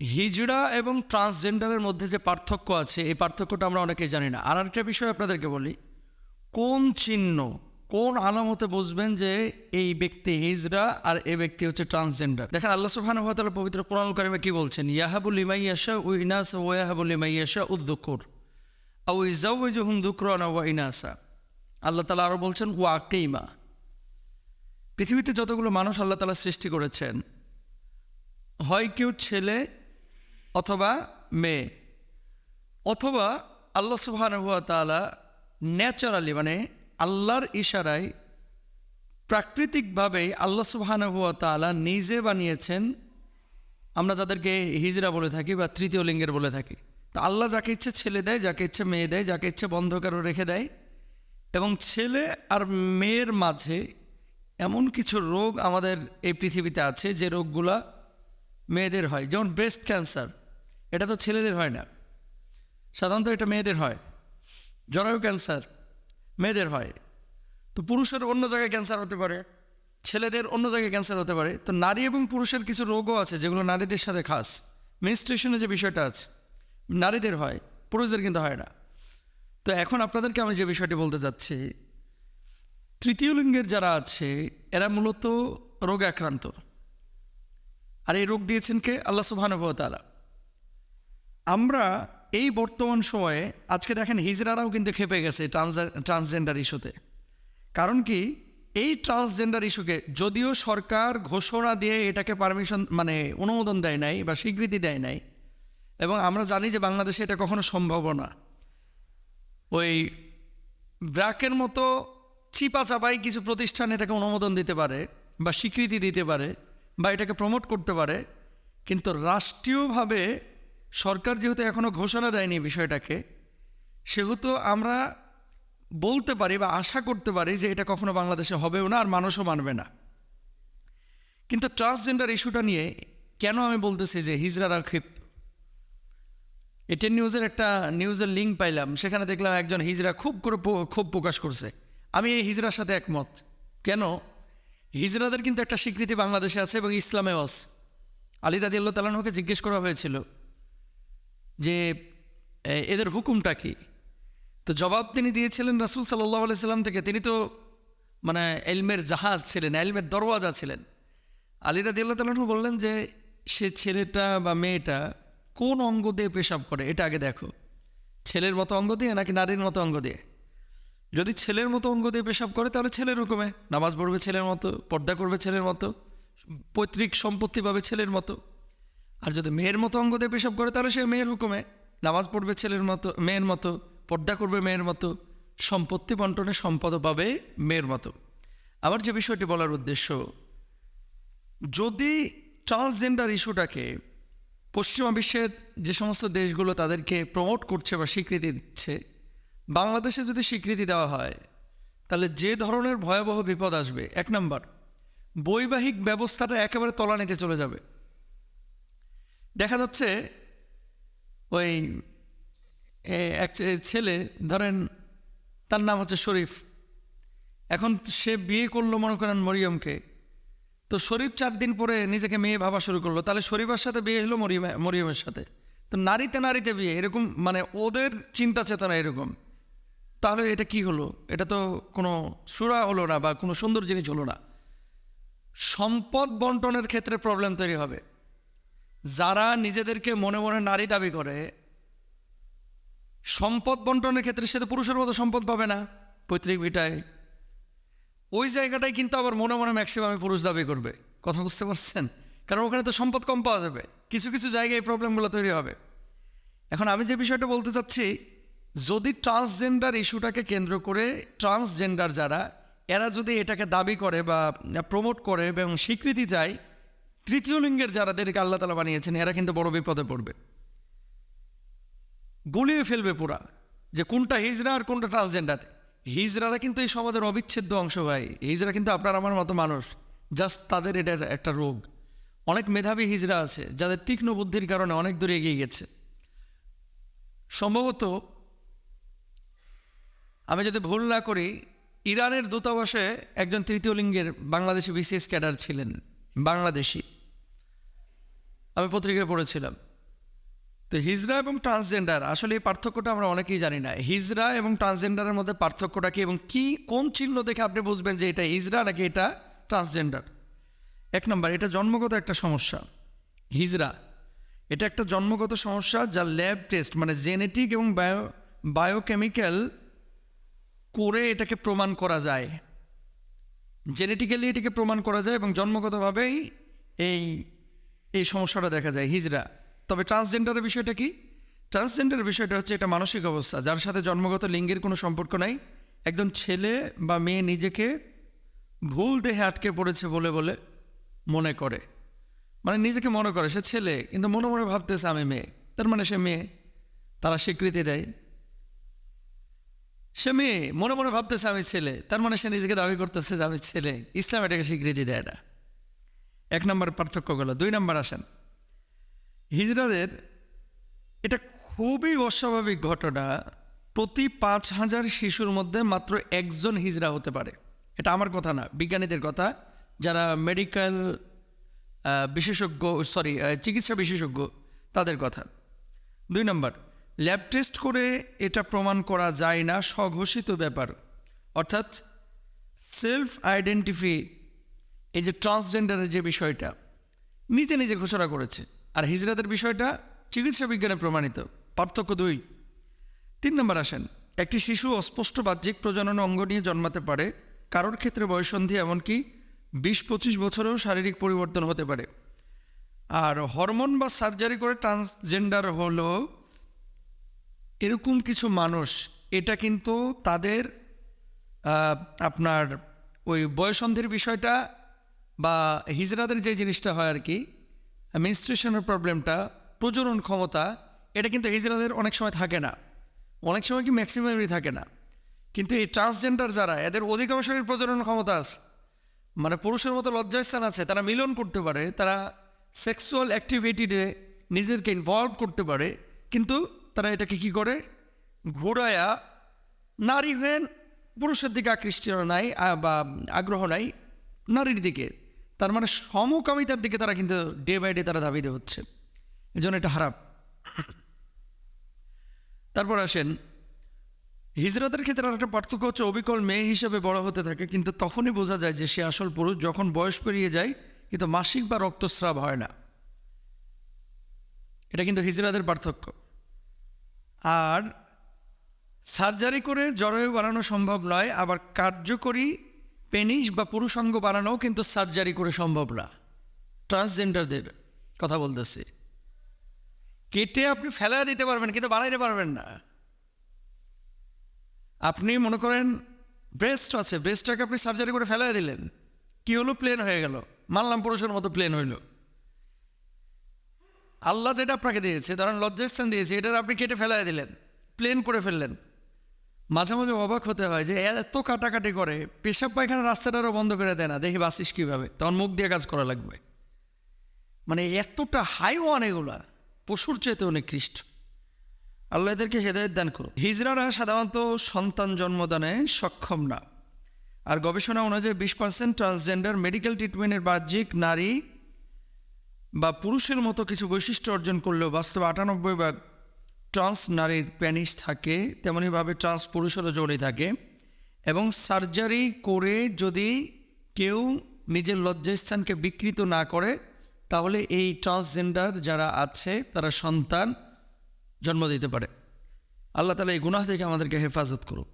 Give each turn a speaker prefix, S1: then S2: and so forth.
S1: হিজড়া এবং ট্রান্সজেন্ডারের মধ্যে যে পার্থক্য আছে, এই পার্থক্যটা আমরা অনেকেই জানি না। আর একটা বিষয় আপনাদেরকে বলি, কোন চিহ্ন, কোন আলামতে বুঝবেন যে এই ব্যক্তি হিজড়া আর এই ব্যক্তি হচ্ছে ট্রান্সজেন্ডার? দেখেন, আল্লাহ সুবহানাহু ওয়া পবিত্র কোরআন কারিমে কি বলছেন? ইয়াহাবুল ইমাইয়াশা ও ইনাসা ওয়া ইয়াহাবুল ইমাইয়াশা উদ্দুকুর। আও ইজাউজুহুম দুকরানা ওয়া ইনাসা। আল্লাহ তাআলা আরও বলছেন ওয়াকিমা পৃথিবীতে যতগুলো মানুষ আল্লাহ তাআলা সৃষ্টি করেছেন, হয় কেউ ছেলে অথবা মেয়ে অথবা আল্লাহ সুবহানাহুয়া তাআলা ন্যাচারালি মানে আল্লাহর ইশারায় প্রাকৃতিকভাবেই আল্লাহ সুবহানাহুয়া তাআলা নিজে বানিয়েছেন। আমরা তাদেরকে হিজরা বলে থাকি বা তৃতীয় লিঙ্গের বলে থাকি। তা আল্লাহ যাকে ইচ্ছে ছেলে দেয়, যাকে ইচ্ছে মেয়ে দেয়, যাকে ইচ্ছে বন্ধকারও রেখে দেয় এবং ছেলে আর মেয়ের মাঝে এমন কিছু রোগ আমাদের এই পৃথিবীতে আছে যে রোগগুলা মেয়েদের হয়। যেমন ব্রেস্ট ক্যান্সার এটা তো ছেলেদের হয় না। সাধারণত এটা মেয়েদের হয়। জরায়ু ক্যান্সার মেয়েদের হয়। তো পুরুষের অন্য জায়গায় ক্যান্সার হতে পারে, ছেলেদের অন্য জায়গায় ক্যান্সার হতে পারে। তো নারী এবং পুরুষের কিছু রোগও আছে যেগুলো নারীদের সাথে খাস। মেনস্ট্রেশনে যে বিষয়টা আছে, নারীদের হয়, পুরুষদের কিন্তু হয় না। তো এখন আপনাদেরকে আমি যে বিষয়টি বলতে যাচ্ছি, তৃতীয় লিঙ্গের যারা আছে, এরা মূলত রোগে আক্রান্ত। আর এই রোগ দিয়েছেন কে? আল্লাহ সুবহানুভতালা আমরা এই বর্তমান সময়ে, আজকে দেখেন হিজড়ারাও কিন্তু খেপে গেছে ট্রান্সজেন্ডার ইস্যুতে। কারণ কি? এই ট্রান্সজেন্ডার ইস্যুকে যদিও সরকার ঘোষণা দিয়ে এটাকে পারমিশন মানে অনুমোদন দেয় নাই বা স্বীকৃতি দেয় নাই, এবং আমরা জানি যে বাংলাদেশে এটা কখনো সম্ভব না। ওই ব্র্যাকের মতো চিপা চাপাই কিছু প্রতিষ্ঠান এটাকে অনুমোদন দিতে পারে বা স্বীকৃতি দিতে পারে বা এটাকে প্রমোট করতে পারে, কিন্তু রাষ্ট্রীয়ভাবে সরকার যেহেতু এখনও ঘোষণা দেয়নি বিষয়টাকে, সেহেতু আমরা বলতে পারি বা আশা করতে পারি যে এটা কখনো বাংলাদেশে হবেও না আর মানুষও মানবে না। কিন্তু ট্রান্সজেন্ডার ইস্যুটা নিয়ে কেন আমি বলতেছি যে হিজড়ারা ক্ষিপ এটেন নিউজের একটা নিউজের লিঙ্ক পাইলাম, সেখানে দেখলাম একজন হিজরা খুব করে ক্ষোভ প্রকাশ করছে। আমি এই হিজরার সাথে একমত। কেন? হিজরাদের কিন্তু একটা স্বীকৃতি বাংলাদেশে আছে এবং ইসলামেও আছে। আলী রাদি আল্লাহ তালানুকে জিজ্ঞেস করা হয়েছিল যে এদের হুকুমটা কি? তো জবাব তিনি দিয়েছিলেন রাসুল সাল্লাহ আলাইসাল্লাম থেকে। তিনি তো মানে এলমের জাহাজ ছিলেন, এলমের দরওয়াজা ছিলেন। আলী রাদি আল্লাহ তালানু বললেন যে, সে ছেলেটা বা মেয়েটা কোন অঙ্গ দিয়ে পেশাব করে? এটা আগে দেখো। ছেলের মতো অঙ্গ দিয়ে নাকি নারীর মতো অঙ্গ দিয়ে? যদি ছেলের মতো অঙ্গ দিয়ে পেশাব করে, তাহলে ছেলের হুকুমে। নামাজ পড়বে ছেলের মতো, পর্দা করবে ছেলের মতো, পৈতৃক সম্পত্তি পাবে ছেলের মতো। আর যদি মেয়ের মতো অঙ্গ দিয়ে পেশাব করে, তাহলে সে মেয়ের হুকুমে নামাজ পড়বে ছেলের মতো, মেয়ের মতো, পর্দা করবে মেয়ের মতো, সম্পত্তি বন্টনে সম্পদ পাবে মেয়ের মতো। আবার যে বিষয়টি বলার উদ্দেশ্য, যদি ট্রান্সজেন্ডার ইস্যুটাকে পশ্চিমা বিশ্বের যে সমস্ত দেশগুলো তাদেরকে প্রমোট করছে বা স্বীকৃতি দিচ্ছে, বাংলাদেশে যদি স্বীকৃতি দেওয়া হয়, তাহলে যে ধরনের ভয়াবহ বিপদ আসবে, এক নম্বর, বৈবাহিক ব্যবস্থাটা একেবারে তলানিতে চলে যাবে। দেখা যাচ্ছে ওই এক ছেলে, ধরেন তার নাম হচ্ছে শরীফ। এখন সে বিয়ে করল মনে করেন মরিয়মকে। তো শরীফ চার দিন পরে নিজেকে মেয়ে ভাবা শুরু করল। তাহলে শরীফের সাথে বিয়ে হলো মরিয়ম, মরিয়মের সাথে। তো নারীতে নারীতে বিয়ে, এরকম মানে ওদের চিন্তা চেতনা এরকম। তাহলে এটা কি হলো? এটা তো কোনো সুরা হলো না বা কোনো সুন্দর জিনিস হলো না। সম্পদ বন্টনের ক্ষেত্রে প্রবলেম তৈরি হবে। যারা নিজেদেরকে মনে মনে নারী দাবি করে, সম্পদ বন্টনের ক্ষেত্রে সে তো পুরুষের মতো সম্পদ পাবে না, পৈতৃক ভিটায়। ওই জায়গাটায় কিন্তু আবার মনে মনে ম্যাক্সিমামে পুরুষ দাবি করবে। কথা বুঝতে পারছেন? কারণ ওখানে তো সম্পদ কম পাওয়া যাবে। কিছু কিছু জায়গায় এই প্রবলেমগুলো তৈরি হবে। এখন আমি যে বিষয়টা বলতে চাচ্ছি, যদি ট্রান্সজেন্ডার ইস্যুটাকে কেন্দ্র করে ট্রান্সজেন্ডার যারা, এরা যদি এটাকে দাবি করে বা প্রমোট করে এবং স্বীকৃতি চায় তৃতীয় লিঙ্গের যারাদেরকে আল্লাহ তালা বানিয়েছেন, এরা কিন্তু বড় বিপদে পড়বে। গলিয়ে ফেলবে পুরা যে কোনটা হিজরা আর কোনটা ট্রান্সজেন্ডার। হিজরারা কিন্তু এই সমাজের অবিচ্ছেদ্য অংশ ভাই। হিজরা কিন্তু আপনার আমার মতো মানুষ, জাস্ট তাদের এটা একটা রোগ। অনেক মেধাবী হিজরা আছে, যাদের তীক্ষ্ণ বুদ্ধির কারণে অনেক দূরে এগিয়ে গেছে। সম্ভবত, আমি যদি ভুল না করি, ইরানের দূতাবাসে একজন তৃতীয় লিঙ্গের বাংলাদেশি বিসিএস ক্যাডার ছিলেন, বাংলাদেশি। আমি পত্রিকায় পড়েছিলাম। তো হিজরা এবং ট্রান্সজেন্ডার আসলে এই পার্থক্যটা আমরা অনেকেই জানি না। হিজরা এবং ট্রান্সজেন্ডারের মধ্যে পার্থক্যটা কি এবং কি, কোন চিহ্ন দেখে আপনি বুঝবেন যে এটা হিজরা নাকি এটা ট্রান্সজেন্ডার এক নম্বর, এটা জন্মগত একটা সমস্যা। হিজরা, এটা একটা জন্মগত সমস্যা যা ল্যাব টেস্ট মানে জেনেটিক এবং বায়ো বায়োকেমিক্যাল করে এটাকে প্রমাণ করা যায়। জেনেটিক্যালি এটাকে প্রমাণ করা যায় এবং জন্মগতভাবেই এই এই সমস্যাটা দেখা যায়, হিজরা। তবে ট্রান্সজেন্ডারের বিষয়টা কি? ট্রান্সজেন্ডারের বিষয়টা হচ্ছে এটা মানসিক অবস্থা। যার সাথে জন্মগত লিঙ্গের কোনো সম্পর্ক নাই, একজন ছেলে বা মেয়ে নিজেকে ভুল দেহে আটকে পড়েছে বলে বলে মনে করে। মানে নিজেকে মনে করে, সে ছেলে, কিন্তু মনে মনে ভাবতেছে আমি মেয়ে। তার মানে সে মেয়ে, তারা স্বীকৃতি দেয়। সে মেয়ে, মনে মনে ভাবতেছে আমি ছেলে। তার মানে সে নিজেকে দাবি করতেছে যে আমি ছেলে। ইসলাম এটাকে স্বীকৃতি দেয় না। এক নম্বর পার্থক্য গেল, দুই নম্বর আসেন। হিজরাদের এটা খুবই অস্বাভাবিক ঘটনা, প্রতি পাঁচ হাজার শিশুর মধ্যে মাত্র একজন হিজড়া হতে পারে। এটা আমার কথা না, বিজ্ঞানীদের কথা। যারা মেডিকেল বিশেষজ্ঞ সরি চিকিৎসা বিশেষজ্ঞ, তাদের কথা। দুই নম্বর ল্যাব টেস্ট করে এটা প্রমাণ করা যায় না, স্বঘোষিত ব্যাপার। অর্থাৎ সেলফ আইডেন্টিফি এই যে ট্রান্সজেন্ডারের যে বিষয়টা, নিজে নিজে ঘোষণা করেছে। আর হিজরাদের বিষয়টা চিকিৎসা বিজ্ঞানে প্রমাণিত। পার্থক্য দুই। তিন নম্বর আসেন, একটি শিশু অস্পষ্ট বাহ্যিক প্রজনন অঙ্গ নিয়ে জন্মাতে পারে, কারোর ক্ষেত্রে বয়সন্ধি এমনকি বিশ পঁচিশ বছরেও শারীরিক পরিবর্তন হতে পারে। আর হরমোন বা সার্জারি করে ট্রান্সজেন্ডার হলো, এরকম কিছু মানুষ, এটা কিন্তু তাদের আপনার ওই বয়সন্ধির বিষয়টা বা হিজরাদের যে জিনিসটা হয় আর কি মেনস্ট্রেশনের প্রবলেমটা প্রজনন ক্ষমতা, এটা কিন্তু হিজরাদের অনেক সময় থাকে না। অনেক সময় কি ম্যাক্সিমামই থাকে না। কিন্তু এই ট্রান্সজেন্ডার যারা, এদের অধিকাংশের প্রজনন ক্ষমতা আছে। মানে পুরুষের মতো লজ্জাস্থান আছে, তারা মিলন করতে পারে, তারা সেক্সুয়াল অ্যাক্টিভিটিতে নিজেদেরকে ইনভলভ করতে পারে, কিন্তু তারা এটাকে কি করে? ঘোরায়া নারী হয়ে পুরুষের দিকে আকৃষ্ট নাই বা আগ্রহ নাই, নারীর দিকে। তার মানে সমকামিতার দিকে তারা কিন্তু ডে বাই ডে তারা ধাবিত হচ্ছে। এই জন্য এটা খারাপ তারপর আসেন, হিজরাতের ক্ষেত্রে একটা পার্থক্য হচ্ছে, অবিকল মেয়ে হিসেবে বড় হতে থাকে, কিন্তু তখনই বোঝা যায় যে সে আসল পুরুষ, যখন বয়স পেরিয়ে যায়, কিন্তু মাসিক বা রক্তস্রাব হয় না। এটা কিন্তু হিজরাদের পার্থক্য। আর সার্জারি করে জরায়ু বাড়ানো সম্ভব নয়, আবার কার্যকরী পেনিস বা পুরুষাঙ্গ বাড়ানোও কিন্তু সার্জারি করে সম্ভব না। ট্রান্সজেন্ডারদের কথা বলতেছে। কেটে আপনি ফেলা দিতে পারবেন, কিন্তু বানাইতে পারবেন না। আপনি মনে করেন ব্রেস্ট আছে, ব্রেস্টটাকে আপনি সার্জারি করে ফেলাই দিলেন। কি হলো? প্লেন হয়ে গেল। মানলাম পুরুষের মতো প্লেন হইল। আল্লাহ যেটা আপনাকে দিয়েছে, ধরেন লজ্জাস্থান দিয়েছে এটা আপনি কেটে ফেলাই দিলেন, প্লেন করে ফেললেন। মাঝে মাঝে অবাক হতে হয় যে এত কাটাকাটি করে, পেশাব পায়খানা রাস্তাটারও বন্ধ করে দেয় না, দেখি বাসিস কীভাবে? তখন মুখ দিয়ে কাজ করা লাগবে। মানে এতটা হাইওয়ান এগুলা, পশুর চাইতে অনেক খ্রিস্ট আল্লাহ এদেরকে হেদায়ত দান করুন হিজড়ারা সাধারণত সন্তান জন্মদানে সক্ষম না। আর গবেষণা অনুযায়ী বিশ পার্সেন্ট ট্রান্সজেন্ডার মেডিকেল ট্রিটমেন্টের বাহ্যিক নারী বা পুরুষের মতো কিছু বৈশিষ্ট্য অর্জন করলেও বাস্তবে আটানব্বই ভাগ ট্রান্স নারীর প্যানিস থাকে তেমনইভাবে ট্রান্স পুরুষেরও জোরে থাকে। এবং সার্জারি করে যদি কেউ নিজের লজ্জাস্থানকে বিকৃত না করে, তাহলে এই ট্রান্সজেন্ডার যারা আছে, তারা সন্তান জন্ম দিতে পারে। আল্লাহ তালা এই গুনাহ থেকে আমাদেরকে হেফাজত করুক।